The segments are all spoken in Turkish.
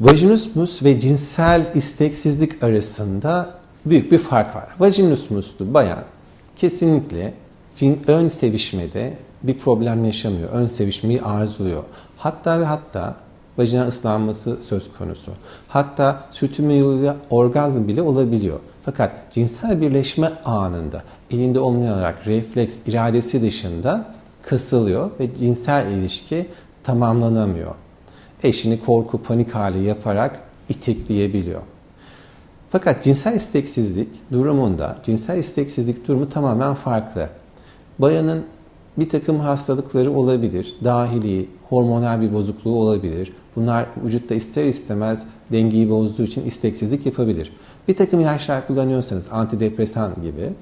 Vajinismus ve cinsel isteksizlik arasında büyük bir fark var. Vajinismuslu bayan kesinlikle cin, ön sevişmede bir problem yaşamıyor. Ön sevişmeyi arzuluyor. Hatta ve hatta vajina ıslanması söz konusu. Hatta sürtünme yoluyla orgazm bile olabiliyor. Fakat cinsel birleşme anında elinde olmayarak refleks iradesi dışında kasılıyor ve cinsel ilişki tamamlanamıyor. Eşini korku, panik hali yaparak itekleyebiliyor. Fakat cinsel isteksizlik durumunda, cinsel isteksizlik durumu tamamen farklı. Bayanın bir takım hastalıkları olabilir, dahili, hormonal bir bozukluğu olabilir. Bunlar vücutta ister istemez dengeyi bozduğu için isteksizlik yapabilir. Bir takım ilaçlar kullanıyorsanız antidepresan gibi,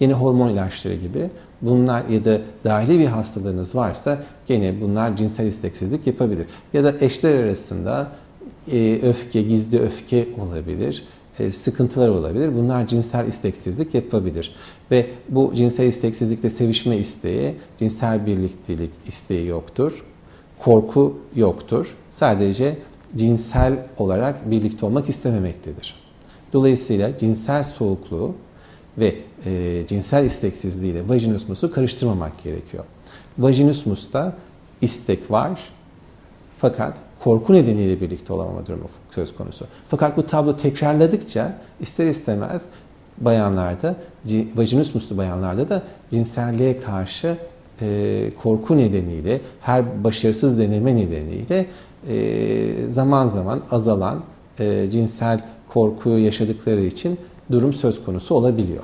yine hormon ilaçları gibi bunlar ya da dahili bir hastalığınız varsa gene bunlar cinsel isteksizlik yapabilir. Ya da eşler arasında e, öfke, gizli öfke olabilir e, sıkıntılar olabilir. Bunlar cinsel isteksizlik yapabilir. Ve bu cinsel isteksizlikte sevişme isteği, cinsel birliktelik isteği yoktur. Korku yoktur. Sadece cinsel olarak birlikte olmak istememektedir. Dolayısıyla cinsel soğukluğu ve e, cinsel isteksizliği ile vajinismusu karıştırmamak gerekiyor. Vajinismusta istek var fakat korku nedeniyle birlikte olamama durumu söz konusu. Fakat bu tablo tekrarladıkça ister istemez bayanlarda, vajinismuslu bayanlarda da cinselliğe karşı e, korku nedeniyle, her başarısız deneme nedeniyle e, zaman zaman azalan e, cinsel korkuyu yaşadıkları için durum söz konusu olabiliyor.